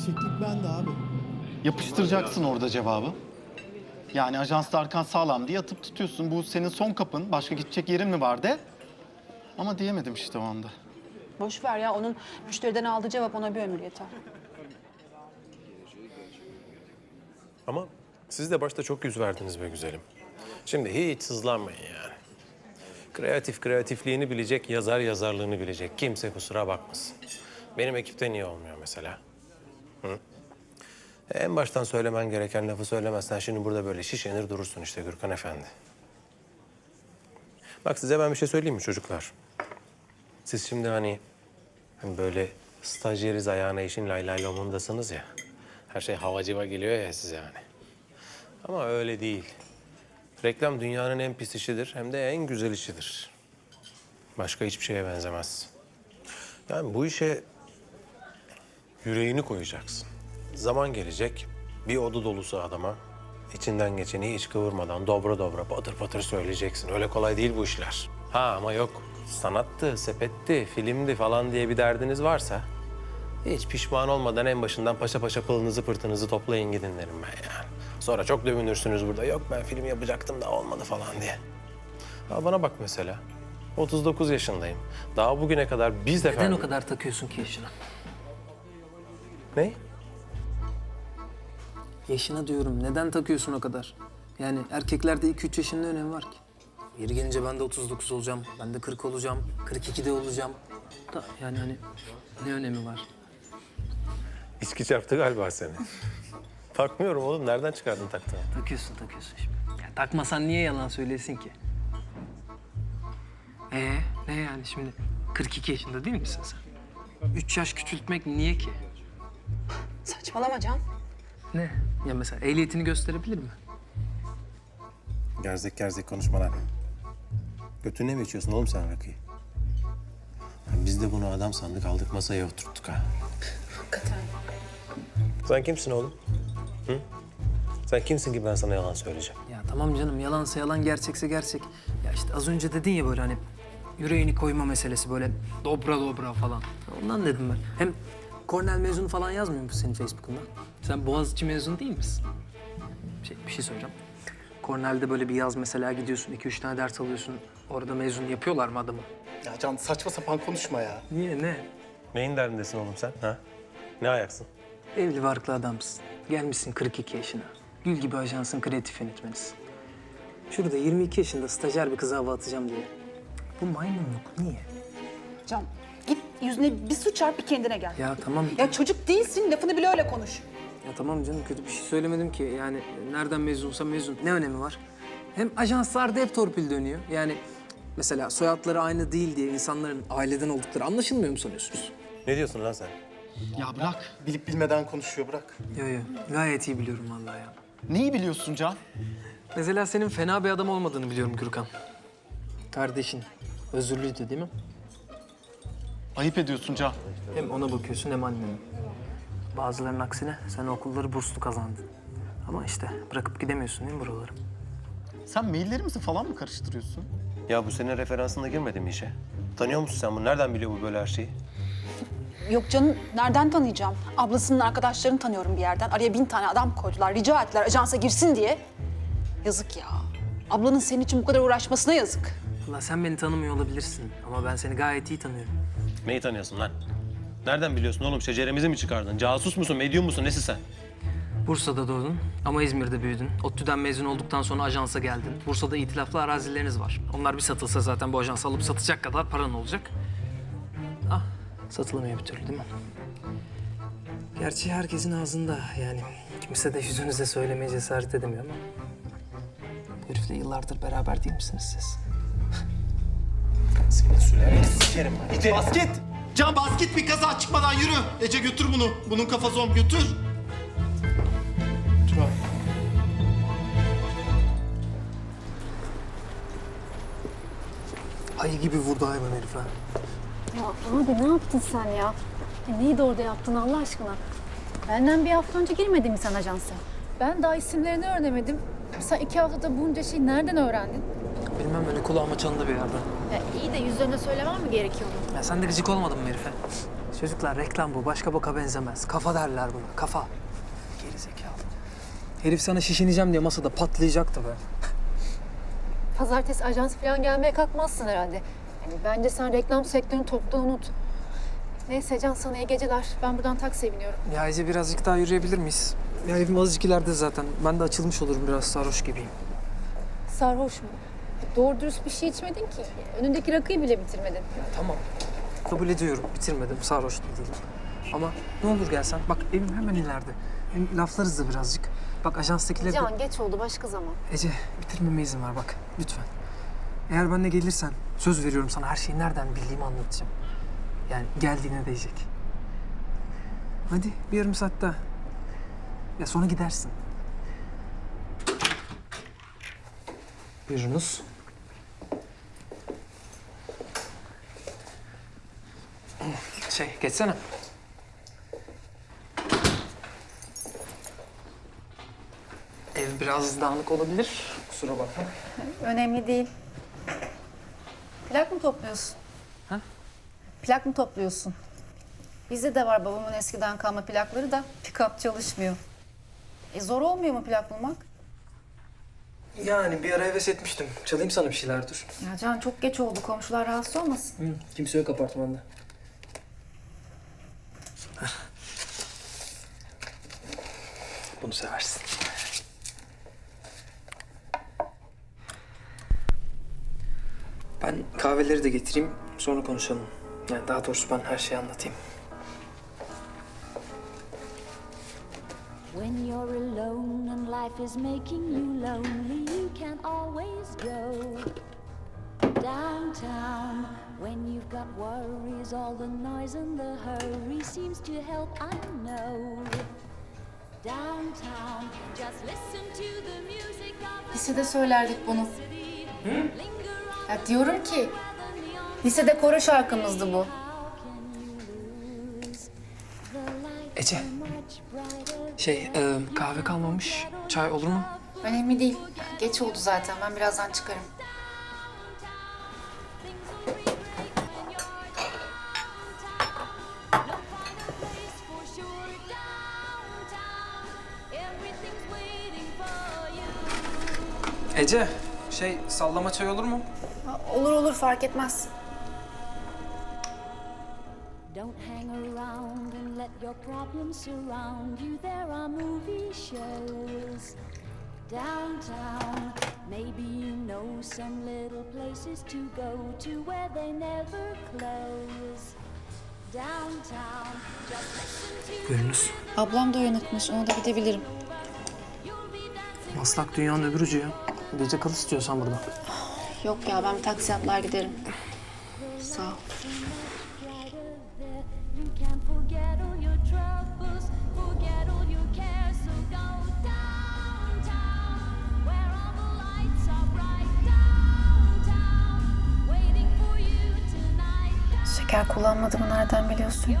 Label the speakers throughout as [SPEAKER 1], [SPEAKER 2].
[SPEAKER 1] Eksiklik bende abi.
[SPEAKER 2] Yapıştıracaksın orada cevabı. Yani ajansla arkan sağlam diye atıp tutuyorsun. Bu senin son kapın. Başka gidecek yerin mi var de. Ama diyemedim işte o anda.
[SPEAKER 3] Boş ver ya onun müşteriden aldığı cevap ona bir ömür yeter.
[SPEAKER 4] Ama siz de başta çok yüz verdiniz be güzelim. Şimdi hiç sızlanmayın yani. Kreatif kreatifliğini bilecek, yazar yazarlığını bilecek. Kimse kusura bakmasın. Benim ekipte niye olmuyor mesela? Hı? En baştan söylemen gereken lafı söylemezsen şimdi burada böyle şişenir durursun işte Gürkan Efendi. Bak size ben bir şey söyleyeyim mi çocuklar? Siz şimdi hani, hani böyle stajyeriz ayağına işin lay lay ya. Her şey havacıva geliyor ya size yani. Ama öyle değil. Reklam dünyanın en pis işidir hem de en güzel işidir. Başka hiçbir şeye benzemez. Yani bu işe yüreğini koyacaksın. Zaman gelecek, bir oda dolusu adama içinden geçeni hiç kıvırmadan dobra dobra patır patır söyleyeceksin. Öyle kolay değil bu işler. Ha ama yok sanattı, sepetti, filmdi falan diye bir derdiniz varsa... Hiç pişman olmadan en başından paşa paşa pılınızı pırtınızı toplayın gidin derim ben yani. Sonra çok dövünürsünüz burada. Yok ben film yapacaktım da olmadı falan diye. Ya bana bak mesela. 39 yaşındayım. Daha bugüne kadar biz de...
[SPEAKER 5] Neden o kadar takıyorsun ki yaşına?
[SPEAKER 4] Ne?
[SPEAKER 5] Yaşına diyorum. Neden takıyorsun o kadar? Yani erkeklerde 2-3 yaşının ne önemi var ki? Yeri gelince ben de 39 olacağım. Ben de 40 olacağım. 42'de olacağım. Da yani hani ne önemi var?
[SPEAKER 4] İçki çarptı galiba seni. Takmıyorum oğlum. Nereden çıkardın taktığını?
[SPEAKER 5] Takıyorsun takıyorsun şimdi. Ya takmasan niye yalan söylesin ki? Ee ne yani şimdi 42 yaşında değil misin sen? 3 yaş küçültmek niye ki?
[SPEAKER 3] Saçmalama Can.
[SPEAKER 5] Ne? Ya mesela ehliyetini gösterebilir mi?
[SPEAKER 4] Gerzek gerzek konuşma lan. Götüne mi içiyorsun oğlum sen rakıyı? Ya Biz de bunu adam sandık aldık masaya oturttuk ha.
[SPEAKER 3] Hakikaten.
[SPEAKER 4] Sen kimsin oğlum? Hı? Sen kimsin ki ben sana yalan söyleyeceğim?
[SPEAKER 5] Ya tamam canım yalansa yalan gerçekse gerçek. Ya işte az önce dedin ya böyle hani yüreğini koyma meselesi böyle dobra dobra falan. Ondan dedim ben. Hem Cornell mezunu falan yazmıyor musun senin Facebook'unda? Sen Boğaziçi mezunu değil misin? Şey, bir şey soracağım. Cornell'de böyle bir yaz mesela gidiyorsun, iki üç tane ders alıyorsun. Orada mezun yapıyorlar mı adamı?
[SPEAKER 1] Ya Can saçma sapan konuşma ya.
[SPEAKER 5] Niye, ne?
[SPEAKER 4] Neyin derdindesin oğlum sen? Ha? Ne ayaksın?
[SPEAKER 5] Evli barklı adamsın. Gelmişsin 42 yaşına. Gül gibi ajansın kreatif yönetmenisin. Şurada 22 yaşında stajyer bir kıza hava atacağım diye. Bu maymunluk niye?
[SPEAKER 3] Can yüzüne bir su çarp bir kendine gel.
[SPEAKER 5] Ya tamam.
[SPEAKER 3] Ya çocuk değilsin lafını bile öyle konuş.
[SPEAKER 5] Ya tamam canım kötü bir şey söylemedim ki. Yani nereden mezunsa mezun. Ne önemi var? Hem ajanslarda hep torpil dönüyor. Yani mesela soyadları aynı değil diye insanların aileden oldukları anlaşılmıyor mu sanıyorsunuz?
[SPEAKER 4] Ne diyorsun lan sen?
[SPEAKER 2] Ya bırak.
[SPEAKER 1] Bilip bilmeden konuşuyor bırak.
[SPEAKER 5] Yo yo gayet iyi biliyorum vallahi ya.
[SPEAKER 2] Neyi biliyorsun Can?
[SPEAKER 5] Mesela senin fena bir adam olmadığını biliyorum Gürkan. Kardeşin özürlüydü değil mi?
[SPEAKER 2] Ayıp ediyorsun Can.
[SPEAKER 5] Hem ona bakıyorsun hem annene. Bazılarının aksine sen okulları burslu kazandın. Ama işte bırakıp gidemiyorsun değil mi buraları?
[SPEAKER 2] Sen maillerimizi falan mı karıştırıyorsun?
[SPEAKER 4] Ya bu senin referansında girmedi mi işe? Tanıyor musun sen bunu? Nereden biliyor bu böyle her şeyi?
[SPEAKER 3] Yok canım nereden tanıyacağım? Ablasının arkadaşlarını tanıyorum bir yerden. Araya bin tane adam koydular. Rica ettiler ajansa girsin diye. Yazık ya. Ablanın senin için bu kadar uğraşmasına yazık.
[SPEAKER 5] Valla sen beni tanımıyor olabilirsin ama ben seni gayet iyi tanıyorum.
[SPEAKER 4] Neyi tanıyorsun lan? Nereden biliyorsun oğlum? Şeceremizi mi çıkardın? Casus musun, medyum musun? Nesin sen?
[SPEAKER 5] Bursa'da doğdun ama İzmir'de büyüdün. ODTÜ'den mezun olduktan sonra ajansa geldin. Bursa'da itilaflı arazileriniz var. Onlar bir satılsa zaten bu ajans alıp satacak kadar paran olacak. Ah, satılamıyor bir türlü değil mi? Gerçi herkesin ağzında yani. Kimse de yüzünüze söylemeye cesaret edemiyor ama. Bu herifle yıllardır beraber değil misiniz siz?
[SPEAKER 4] Senin sülaleni sikerim ben.
[SPEAKER 2] Basket! Can basket bir kaza çıkmadan yürü. Ece götür bunu. Bunun kafası om götür. Abi.
[SPEAKER 5] Ayı gibi vurdu hayvan herif ha.
[SPEAKER 6] Ya abi ne yaptın sen ya? E, neydi orada yaptın Allah aşkına? Benden bir hafta önce girmedin mi sen ajansa? Ben daha isimlerini öğrenemedim. Sen iki haftada bunca şeyi nereden öğrendin?
[SPEAKER 5] Bilmem öyle kulağıma çalındı bir yerden.
[SPEAKER 6] Ya iyi de yüzlerine söylemem mi gerekiyordu?
[SPEAKER 5] Ya sen de gıcık olmadın mı herife? Çocuklar reklam bu. Başka boka benzemez. Kafa derler buna. Kafa. Geri zekalı. Herif sana şişineceğim diye masada patlayacaktı be.
[SPEAKER 6] Pazartesi ajans falan gelmeye kalkmazsın herhalde. Yani bence sen reklam sektörünü toptan unut. Neyse Can sana iyi geceler. Ben buradan taksiye biniyorum.
[SPEAKER 5] Ya Ece birazcık daha yürüyebilir miyiz? Ya evim azıcık ileride zaten. Ben de açılmış olurum biraz sarhoş gibiyim.
[SPEAKER 6] Sarhoş mu? Doğru dürüst bir şey içmedin ki. Önündeki rakıyı bile bitirmedin.
[SPEAKER 5] Tamam. Kabul ediyorum. Bitirmedim. Sarhoş da değilim. Ama ne olur gelsen. Bak evim hemen ileride. Hem laflarız da birazcık. Bak ajanstakiler de...
[SPEAKER 6] Can geç oldu başka zaman.
[SPEAKER 5] Ece bitirmeme izin ver bak. Lütfen. Eğer benimle gelirsen söz veriyorum sana her şeyi nereden bildiğimi anlatacağım. Yani geldiğine değecek. Hadi bir yarım saat daha. Ya sonra gidersin. Buyurunuz. Şey, geçsene. Ev biraz dağınık olabilir. Kusura bakma.
[SPEAKER 6] Önemli değil. Plak mı topluyorsun?
[SPEAKER 5] Ha?
[SPEAKER 6] Plak mı topluyorsun? Bizde de var babamın eskiden kalma plakları da pick-up çalışmıyor. E zor olmuyor mu plak bulmak?
[SPEAKER 5] Yani bir ara heves etmiştim. Çalayım sana bir şeyler dur.
[SPEAKER 6] Ya Can çok geç oldu. Komşular rahatsız olmasın.
[SPEAKER 5] Hı, kimse yok apartmanda. Bunu seversin. Ben kahveleri de getireyim, sonra konuşalım. Yani daha doğrusu ben her şeyi anlatayım.
[SPEAKER 7] When you're alone and life is making you lonely, you can always go downtown. When you've got worries, all the noise and the hurry seems to help, I know.
[SPEAKER 6] Lisede söylerdik bunu.
[SPEAKER 7] on
[SPEAKER 6] Ya diyorum ki lisede koro şarkımızdı bu.
[SPEAKER 5] Ece, şey e, kahve kalmamış. Çay olur mu?
[SPEAKER 6] Önemli değil. Geç oldu zaten. Ben birazdan çıkarım.
[SPEAKER 5] Ece, şey sallama çay olur mu?
[SPEAKER 6] Olur olur fark etmez.
[SPEAKER 7] Don't hang around and let your problems surround you. There are movie shows downtown. Maybe you know some little places to go to where they never close. Downtown, just listen to
[SPEAKER 5] Buyurunuz.
[SPEAKER 6] Ablam da uyanıkmış. Ona da gidebilirim.
[SPEAKER 5] Maslak dünyanın öbür ucu ya. Gece kal istiyorsan burada.
[SPEAKER 6] Yok ya ben bir taksi atlar giderim. Sağ ol. Şeker kullanmadığımı nereden biliyorsun ki?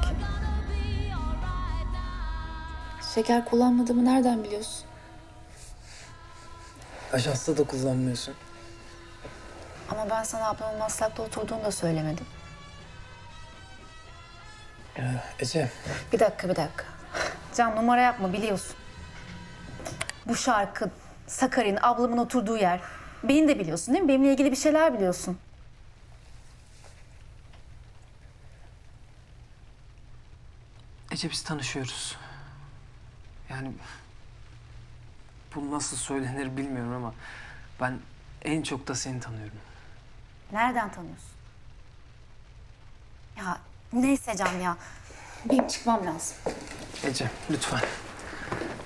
[SPEAKER 6] Şeker kullanmadığımı nereden biliyorsun?
[SPEAKER 5] Ajansta da kullanmıyorsun.
[SPEAKER 6] Ama ben sana ablamın maslakta oturduğunu da söylemedim.
[SPEAKER 5] Ya Ece,
[SPEAKER 6] Bir dakika bir dakika. Can numara yapma biliyorsun. Bu şarkı Sakar'ın ablamın oturduğu yer. Beni de biliyorsun değil mi? Benimle ilgili bir şeyler biliyorsun.
[SPEAKER 5] Ece biz tanışıyoruz. Yani bu nasıl söylenir bilmiyorum ama ben en çok da seni tanıyorum.
[SPEAKER 6] Nereden tanıyorsun? Ya neyse Can ya. Benim çıkmam lazım.
[SPEAKER 5] Ece lütfen.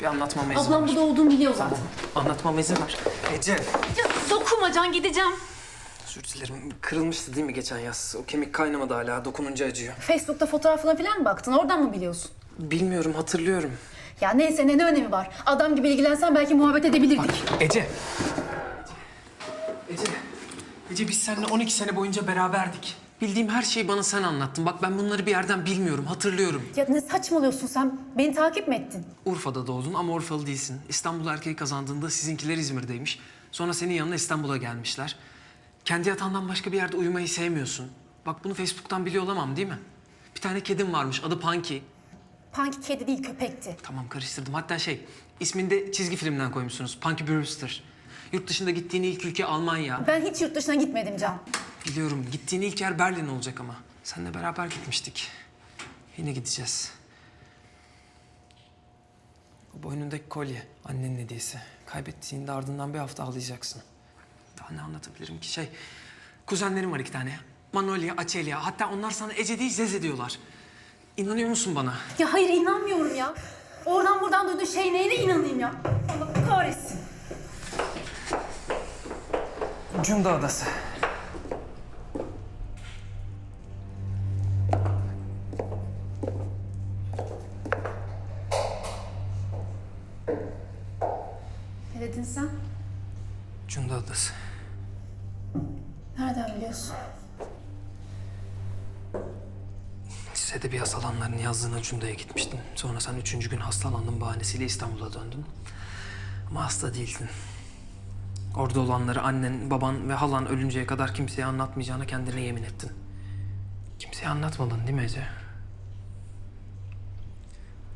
[SPEAKER 5] Bir anlatmama izin
[SPEAKER 6] Ablam
[SPEAKER 5] ver.
[SPEAKER 6] burada olduğumu biliyor zaten.
[SPEAKER 5] Anlatmama izin ver. Ece.
[SPEAKER 6] Ya, dokunma Can gideceğim.
[SPEAKER 5] Özür dilerim. Kırılmıştı değil mi geçen yaz? O kemik kaynamadı hala. Dokununca acıyor.
[SPEAKER 6] Facebook'ta fotoğrafına falan mı baktın? Oradan mı biliyorsun?
[SPEAKER 5] Bilmiyorum hatırlıyorum.
[SPEAKER 6] Ya neyse ne, ne önemi var? Adam gibi ilgilensen belki muhabbet edebilirdik.
[SPEAKER 5] Ece. Ece. Ece biz seninle 12 sene boyunca beraberdik. Bildiğim her şeyi bana sen anlattın. Bak ben bunları bir yerden bilmiyorum, hatırlıyorum.
[SPEAKER 6] Ya ne saçmalıyorsun sen? Beni takip mi ettin?
[SPEAKER 5] Urfa'da doğdun ama Urfalı değilsin. İstanbul erkeği kazandığında sizinkiler İzmir'deymiş. Sonra senin yanına İstanbul'a gelmişler. Kendi yatağından başka bir yerde uyumayı sevmiyorsun. Bak bunu Facebook'tan biliyor olamam değil mi? Bir tane kedim varmış. Adı Punky.
[SPEAKER 6] Kedi değil köpekti.
[SPEAKER 5] Tamam karıştırdım. Hatta şey, ismini de çizgi filmden koymuşsunuz. Punky Brewster. Yurt dışında gittiğin ilk ülke Almanya.
[SPEAKER 6] Ben hiç yurt dışına gitmedim Can.
[SPEAKER 5] Biliyorum. Gittiğin ilk yer Berlin olacak ama. Seninle beraber gitmiştik. Yine gideceğiz. O boynundaki kolye annenin hediyesi. Kaybettiğinde ardından bir hafta ağlayacaksın. Daha ne anlatabilirim ki şey... Kuzenlerim var iki tane. Manolya, Açelya. Hatta onlar sana Ece değil Zeze diyorlar. İnanıyor musun bana?
[SPEAKER 6] Ya hayır inanmıyorum ya. Oradan buradan duyduğun şey neyine inanayım ya? Allah kahretsin.
[SPEAKER 5] Cunda Adası.
[SPEAKER 6] Ne dedin sen?
[SPEAKER 5] Cunda Adası.
[SPEAKER 6] Nereden biliyorsun?
[SPEAKER 5] Size bir hastalananların yazdığına Cunda'ya gitmiştin. Sonra sen üçüncü gün hastalandın bahanesiyle İstanbul'a döndün. Ama hasta değildin. Orada olanları annen, baban ve halan ölünceye kadar kimseye anlatmayacağına kendine yemin ettin. Kimseye anlatmadın değil mi Ece?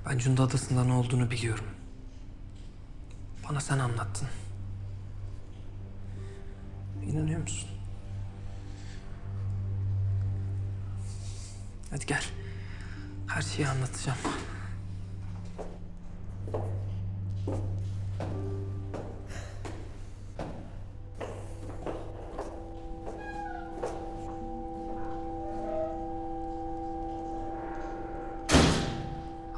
[SPEAKER 5] Ben Cunda Adası'nda ne olduğunu biliyorum. Bana sen anlattın. İnanıyor musun? Hadi gel. Her şeyi anlatacağım.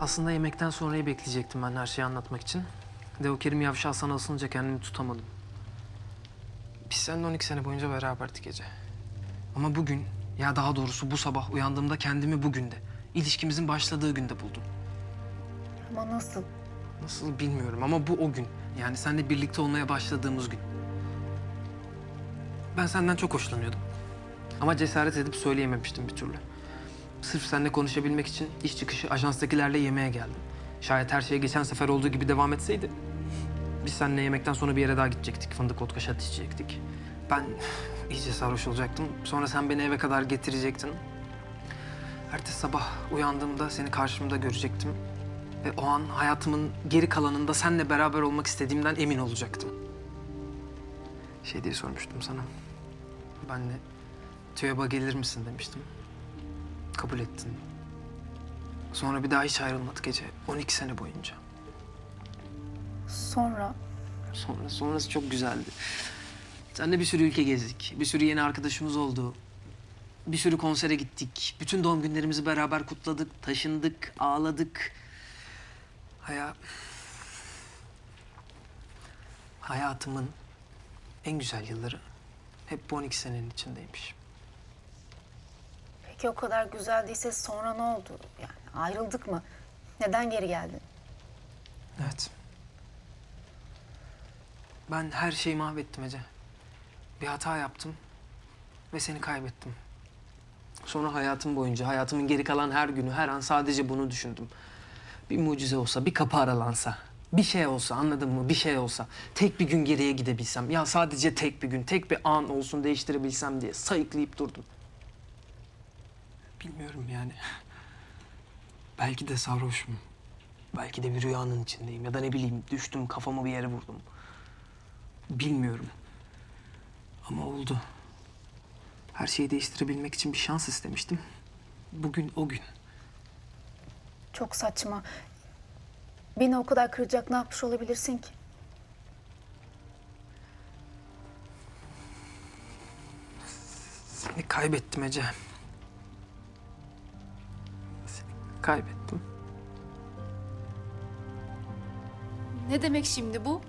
[SPEAKER 5] Aslında yemekten sonrayı bekleyecektim ben her şeyi anlatmak için. De o Kerim Yavşağı sana asılınca kendimi tutamadım. Biz seninle 12 sene boyunca beraberdik gece. Ama bugün, ya daha doğrusu bu sabah uyandığımda kendimi bugünde, ilişkimizin başladığı günde buldum.
[SPEAKER 6] Ama nasıl?
[SPEAKER 5] Nasıl bilmiyorum ama bu o gün. Yani seninle birlikte olmaya başladığımız gün. Ben senden çok hoşlanıyordum. Ama cesaret edip söyleyememiştim bir türlü. Sırf seninle konuşabilmek için iş çıkışı ajanstakilerle yemeğe geldim. Şayet her şey geçen sefer olduğu gibi devam etseydi... ...biz seninle yemekten sonra bir yere daha gidecektik. Fındık vodka şat içecektik. Ben iyice sarhoş olacaktım. Sonra sen beni eve kadar getirecektin. Ertesi sabah uyandığımda seni karşımda görecektim. Ve o an hayatımın geri kalanında seninle beraber olmak istediğimden emin olacaktım. Şey diye sormuştum sana. Ben de TÜYAB'a gelir misin demiştim. Kabul ettin. Sonra bir daha hiç ayrılmadık gece. 12 sene boyunca.
[SPEAKER 6] Sonra
[SPEAKER 5] Sonra, sonrası çok güzeldi. Seninle bir sürü ülke gezdik. Bir sürü yeni arkadaşımız oldu. Bir sürü konsere gittik. Bütün doğum günlerimizi beraber kutladık. Taşındık, ağladık. Haya... Hayatımın en güzel yılları hep bu 12 senenin içindeymiş.
[SPEAKER 6] peki o kadar güzeldiyse sonra ne oldu? Yani ayrıldık mı? Neden geri geldin?
[SPEAKER 5] Evet. Ben her şeyi mahvettim Ece. Bir hata yaptım ve seni kaybettim. Sonra hayatım boyunca, hayatımın geri kalan her günü, her an sadece bunu düşündüm. Bir mucize olsa, bir kapı aralansa, bir şey olsa anladın mı? Bir şey olsa, tek bir gün geriye gidebilsem, ya sadece tek bir gün, tek bir an olsun değiştirebilsem diye sayıklayıp durdum. Bilmiyorum yani. Belki de sarhoşum. Belki de bir rüyanın içindeyim ya da ne bileyim düştüm kafamı bir yere vurdum. Bilmiyorum. Ama oldu. Her şeyi değiştirebilmek için bir şans istemiştim. Bugün o gün.
[SPEAKER 6] Çok saçma. Beni o kadar kıracak ne yapmış olabilirsin ki?
[SPEAKER 5] Seni kaybettim Ece. Seni kaybettim.
[SPEAKER 6] Ne demek şimdi bu?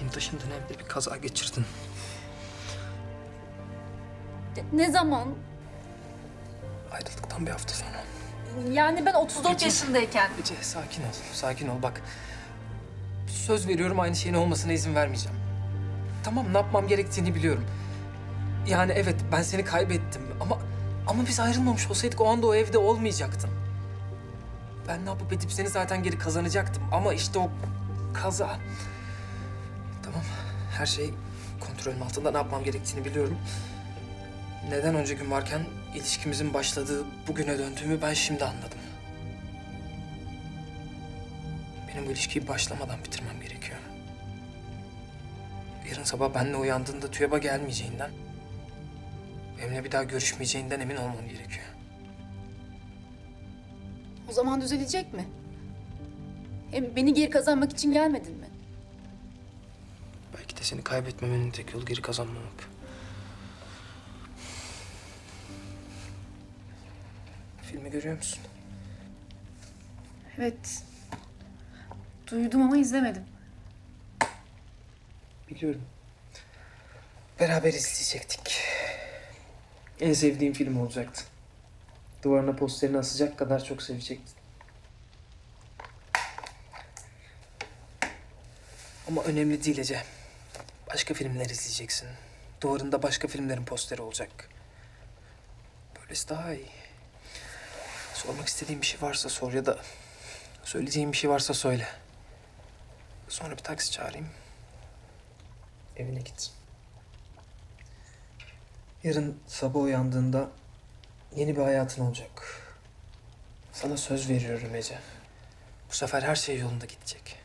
[SPEAKER 5] Yeni taşındığın evde bir kaza geçirdin.
[SPEAKER 6] Ne zaman?
[SPEAKER 5] Ayrıldıktan bir hafta sonra.
[SPEAKER 6] Yani ben 34
[SPEAKER 5] Ece.
[SPEAKER 6] yaşındayken.
[SPEAKER 5] Ece sakin ol, sakin ol bak. Söz veriyorum aynı şeyin olmasına izin vermeyeceğim. Tamam ne yapmam gerektiğini biliyorum. Yani evet ben seni kaybettim ama ama biz ayrılmamış olsaydık o anda o evde olmayacaktın. Ben ne yapıp edip seni zaten geri kazanacaktım ama işte o kaza. Tamam her şey kontrolüm altında ne yapmam gerektiğini biliyorum. Neden önce gün varken ilişkimizin başladığı bugüne döndüğümü ben şimdi anladım. Benim bu ilişkiyi başlamadan bitirmem gerekiyor. Yarın sabah benimle uyandığında TÜYAB'a gelmeyeceğinden, benimle bir daha görüşmeyeceğinden emin olmam gerekiyor.
[SPEAKER 6] O zaman düzelecek mi? Hem beni geri kazanmak için gelmedin mi?
[SPEAKER 5] Belki de seni kaybetmemenin tek yolu geri kazanmamak. Filmi görüyor musun?
[SPEAKER 6] Evet. Duydum ama izlemedim.
[SPEAKER 5] Biliyorum. Beraber izleyecektik. En sevdiğim film olacaktı. Duvarına posterini asacak kadar çok sevecektin. Ama önemli değil Ece. Başka filmler izleyeceksin. Duvarında başka filmlerin posteri olacak. Böylesi daha iyi. Sormak istediğin bir şey varsa sor ya da söyleyeceğin bir şey varsa söyle. Sonra bir taksi çağırayım. Evine git. Yarın sabah uyandığında yeni bir hayatın olacak. Sana söz veriyorum Ece. Bu sefer her şey yolunda gidecek.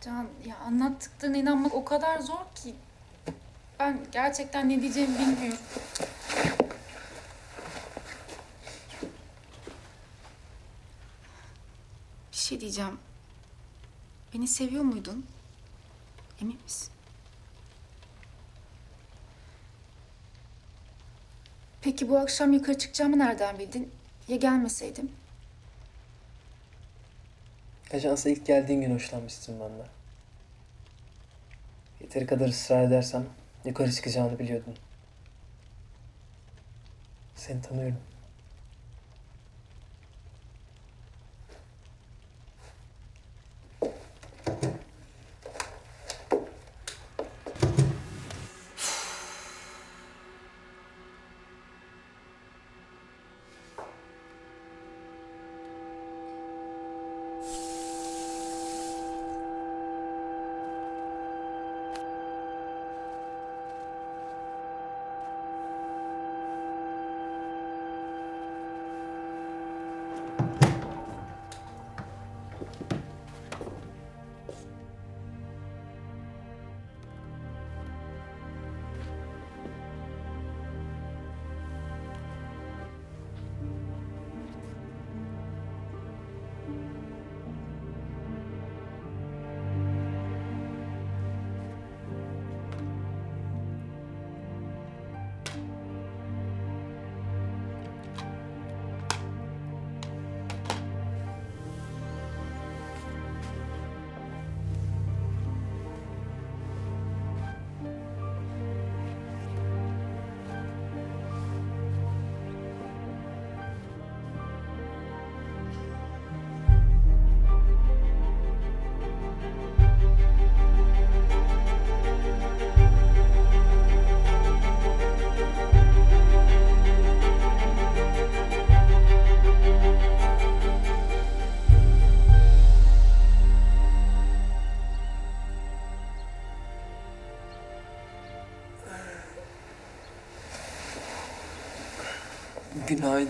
[SPEAKER 6] Can ya anlattıklarına inanmak o kadar zor ki. Ben gerçekten ne diyeceğimi bilmiyorum. Şey diyeceğim. Beni seviyor muydun? Emin misin? Peki bu akşam yukarı çıkacağımı nereden bildin? Ya gelmeseydim?
[SPEAKER 5] Ajansa ilk geldiğin gün hoşlanmıştın benden. Yeteri kadar ısrar edersem yukarı çıkacağını biliyordun. Seni tanıyorum.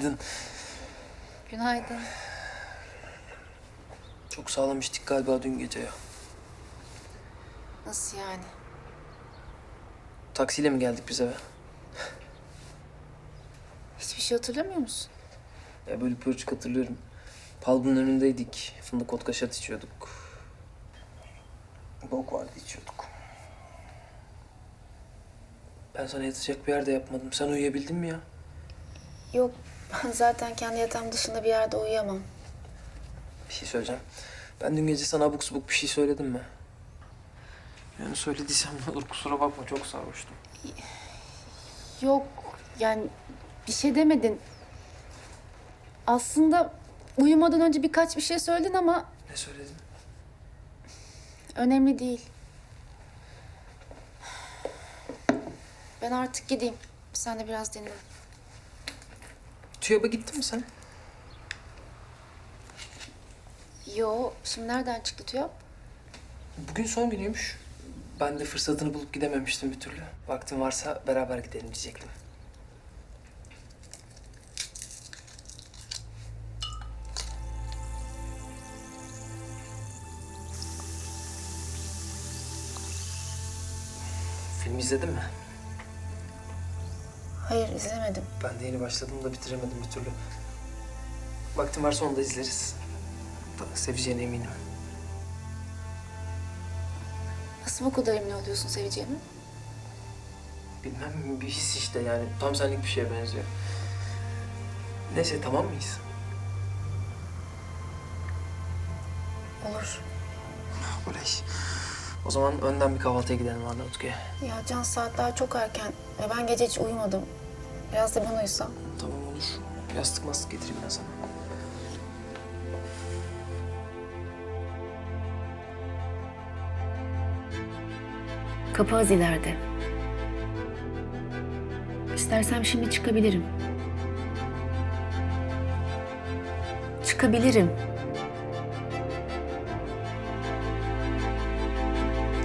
[SPEAKER 5] Günaydın.
[SPEAKER 6] Günaydın.
[SPEAKER 5] Çok sağlam içtik galiba dün gece ya.
[SPEAKER 6] Nasıl yani?
[SPEAKER 5] Taksiyle mi geldik biz eve?
[SPEAKER 6] Hiçbir şey hatırlamıyor musun?
[SPEAKER 5] Ya böyle pörçük hatırlıyorum. Palbunun önündeydik. Fındık vodka şat içiyorduk. Bok vardı içiyorduk. Ben sana yatacak bir yerde yapmadım. Sen uyuyabildin mi ya?
[SPEAKER 6] Yok, ben zaten kendi yatağım dışında bir yerde uyuyamam.
[SPEAKER 5] Bir şey söyleyeceğim. Ben dün gece sana abuk subuk bir şey söyledim mi? Yani söylediysem ne olur kusura bakma çok sarhoştum.
[SPEAKER 6] Yok, yani bir şey demedin. Aslında uyumadan önce birkaç bir şey söyledin ama
[SPEAKER 5] Ne söyledin?
[SPEAKER 6] önemli değil. Ben artık gideyim. Sen de biraz dinlen.
[SPEAKER 5] TÜYAP'a gittin mi sen?
[SPEAKER 6] Yo, şimdi nereden çıktı TÜYAP?
[SPEAKER 5] Bugün son günüymüş. Ben de fırsatını bulup gidememiştim bir türlü. Vaktin varsa beraber gidelim diyecektim. Film izledin mi?
[SPEAKER 8] Hayır izlemedim.
[SPEAKER 5] Ben de yeni başladım da bitiremedim bir türlü. Vaktim varsa onu da izleriz. Da- Seveceğine eminim.
[SPEAKER 8] Nasıl bu kadar emin oluyorsun seveceğimi?
[SPEAKER 5] Bilmem bir his işte yani tam senlik bir şeye benziyor. Neyse tamam mıyız?
[SPEAKER 8] Olur.
[SPEAKER 5] Oley. O zaman önden bir kahvaltıya gidelim Arnavutkö'ye.
[SPEAKER 8] Ya Can saat daha çok erken. E, ben gece hiç uyumadım. Biraz da ben uyusam.
[SPEAKER 5] Tamam olur. Yastık mastık getireyim ben sana.
[SPEAKER 6] Kapı az ileride. İstersem şimdi çıkabilirim. Çıkabilirim.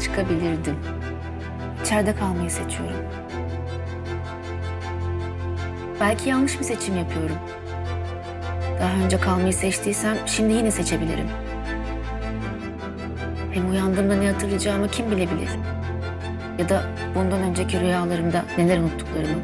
[SPEAKER 6] Çıkabilirdim. İçeride kalmayı seçiyorum. Belki yanlış bir seçim yapıyorum. Daha önce kalmayı seçtiysem şimdi yine seçebilirim. Hem uyandığımda ne hatırlayacağımı kim bilebilir? Ya da bundan önceki rüyalarımda neler unuttuklarımı.